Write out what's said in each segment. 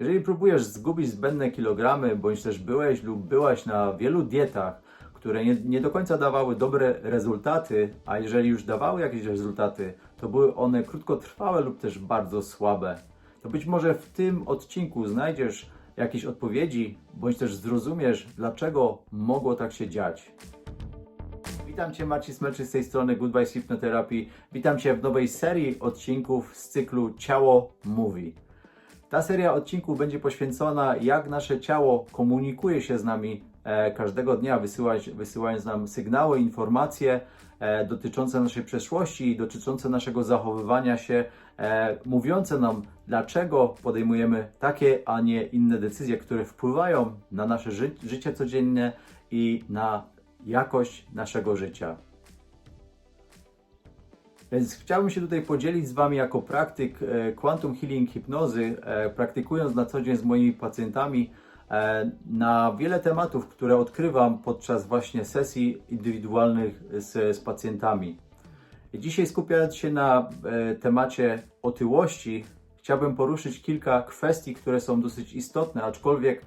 Jeżeli próbujesz zgubić zbędne kilogramy, bądź też byłeś lub byłaś na wielu dietach, które nie, nie do końca dawały dobre rezultaty, a jeżeli już dawały jakieś rezultaty, to były one krótkotrwałe lub też bardzo słabe, to być może w tym odcinku znajdziesz jakieś odpowiedzi, bądź też zrozumiesz, dlaczego mogło tak się dziać. Witam Cię, Marcin Smelczy z tej strony Goodbye Hypnotherapy. Witam Cię w nowej serii odcinków z cyklu Ciało Mówi. Ta seria odcinków będzie poświęcona, jak nasze ciało komunikuje się z nami e, każdego dnia, wysyłać, wysyłając nam sygnały, informacje e, dotyczące naszej przeszłości, dotyczące naszego zachowywania się, e, mówiące nam, dlaczego podejmujemy takie, a nie inne decyzje, które wpływają na nasze ży życie codzienne i na jakość naszego życia. Więc chciałbym się tutaj podzielić z Wami jako praktyk e, Quantum Healing Hipnozy, e, praktykując na co dzień z moimi pacjentami e, na wiele tematów, które odkrywam podczas właśnie sesji indywidualnych z, z pacjentami. Dzisiaj skupiając się na temacie otyłości, chciałbym poruszyć kilka kwestii, które są dosyć istotne, aczkolwiek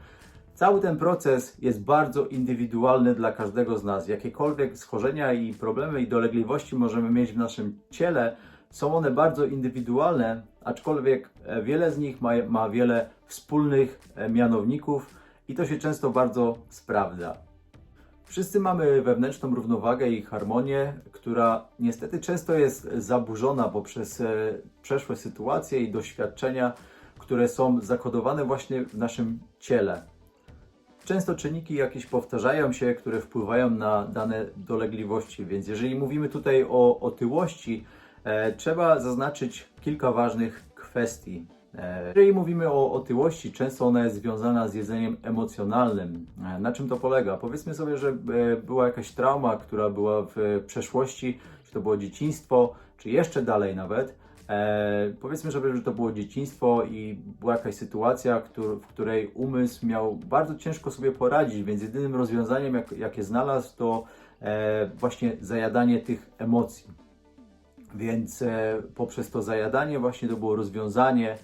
Cały ten proces jest bardzo indywidualny dla każdego z nas. Jakiekolwiek schorzenia i problemy i dolegliwości możemy mieć w naszym ciele, są one bardzo indywidualne, aczkolwiek e, wiele z nich ma, ma wiele wspólnych e, mianowników i to się często bardzo sprawdza. Wszyscy mamy wewnętrzną równowagę i harmonię, która niestety często jest zaburzona poprzez e, przeszłe sytuacje i doświadczenia, które są zakodowane właśnie w naszym ciele. Często czynniki jakieś powtarzają się, które wpływają na dane dolegliwości, więc jeżeli mówimy tutaj o otyłości, e, trzeba zaznaczyć kilka ważnych kwestii. E, jeżeli mówimy o otyłości, często ona jest związana z jedzeniem emocjonalnym. E, na czym to polega? Powiedzmy sobie, że e, była jakaś trauma, która była w przeszłości, czy to było dzieciństwo, czy jeszcze dalej nawet. E, powiedzmy sobie, że to było dzieciństwo i była jakaś sytuacja, w której umysł miał bardzo ciężko sobie poradzić, więc jedynym rozwiązaniem, jak, jakie znalazł, to e, właśnie zajadanie tych emocji. Więc e, poprzez to zajadanie właśnie to było rozwiązanie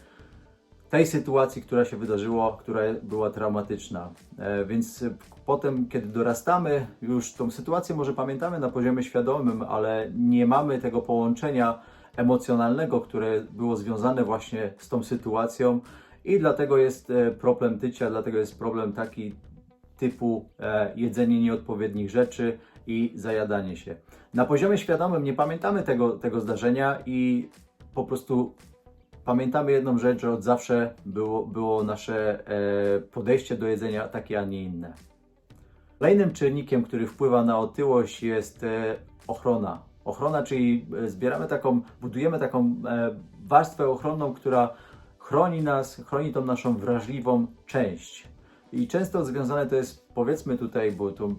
tej sytuacji, która się wydarzyła, która była traumatyczna. E, więc potem, kiedy dorastamy, już tą sytuację może pamiętamy na poziomie świadomym, ale nie mamy tego połączenia emocjonalnego, które było związane właśnie z tą sytuacją i dlatego jest e, problem tycia, dlatego jest problem taki typu e, jedzenie nieodpowiednich rzeczy i zajadanie się. Na poziomie świadomym nie pamiętamy tego, tego zdarzenia i po prostu pamiętamy jedną rzecz, że od zawsze było, było nasze e, podejście do jedzenia takie, a nie inne. Kolejnym czynnikiem, który wpływa na otyłość jest ochrona. Ochrona, czyli e, zbieramy taką, budujemy taką e, warstwę ochronną, która chroni nas, chroni tą naszą wrażliwą część. I często związane to jest, powiedzmy tutaj, bo to, e,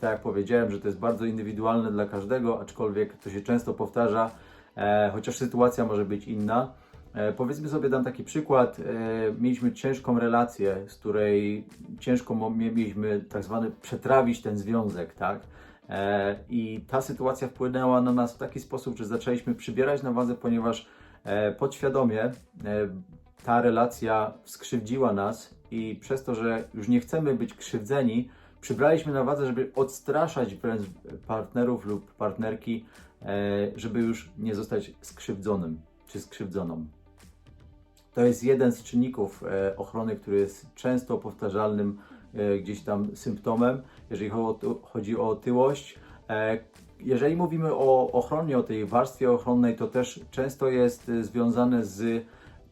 tak jak powiedziałem, że to jest bardzo indywidualne dla każdego, aczkolwiek to się często powtarza, e, chociaż sytuacja może być inna. E, powiedzmy sobie, dam taki przykład. E, mieliśmy ciężką relację, z której ciężko mieliśmy tak zwany przetrawić ten związek, tak? E, I ta sytuacja wpłynęła na nas w taki sposób, że zaczęliśmy przybierać na wadze, ponieważ e, podświadomie e, ta relacja skrzywdziła nas i przez to, że już nie chcemy być krzywdzeni, przybraliśmy na wadze, żeby odstraszać wręcz partnerów lub partnerki, żeby już nie zostać skrzywdzonym czy skrzywdzoną. To jest jeden z czynników ochrony, który jest często powtarzalnym gdzieś tam symptomem, jeżeli chodzi o otyłość. E, Jeżeli mówimy o ochronie, o tej warstwie ochronnej, to też często jest e, związane z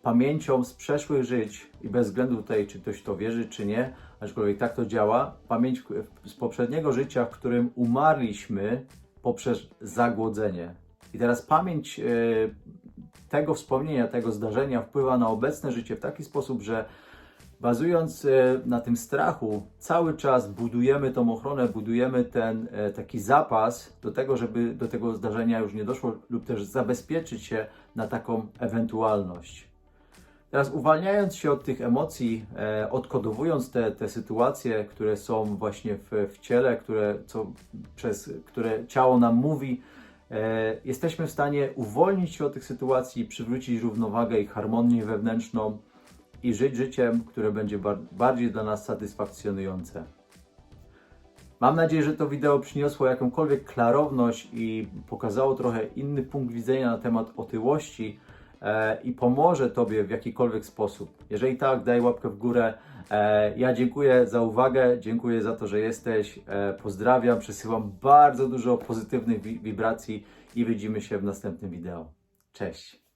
pamięcią z przeszłych żyć i bez względu tutaj, czy ktoś to wierzy, czy nie, aczkolwiek tak to działa, pamięć z poprzedniego życia, w którym umarliśmy poprzez zagłodzenie. I teraz pamięć e, tego wspomnienia, tego zdarzenia wpływa na obecne życie w taki sposób, że bazując e, na tym strachu, cały czas budujemy tą ochronę, budujemy ten e, taki zapas do tego, żeby do tego zdarzenia już nie doszło, lub też zabezpieczyć się na taką ewentualność. Teraz uwalniając się od tych emocji, e, odkodowując te, te sytuacje, które są właśnie w, w ciele, które, co, przez które ciało nam mówi, jesteśmy w stanie uwolnić się od tych sytuacji, przywrócić równowagę i harmonię wewnętrzną i żyć życiem, które będzie bar- bardziej dla nas satysfakcjonujące. Mam nadzieję, że to wideo przyniosło jakąkolwiek klarowność i pokazało trochę inny punkt widzenia na temat otyłości e, i pomoże Tobie w jakikolwiek sposób. Jeżeli tak, daj łapkę w górę. E, ja dziękuję za uwagę, dziękuję za to, że jesteś. E, pozdrawiam, przesyłam bardzo dużo pozytywnych wi- wibracji i widzimy się w następnym wideo. Cześć!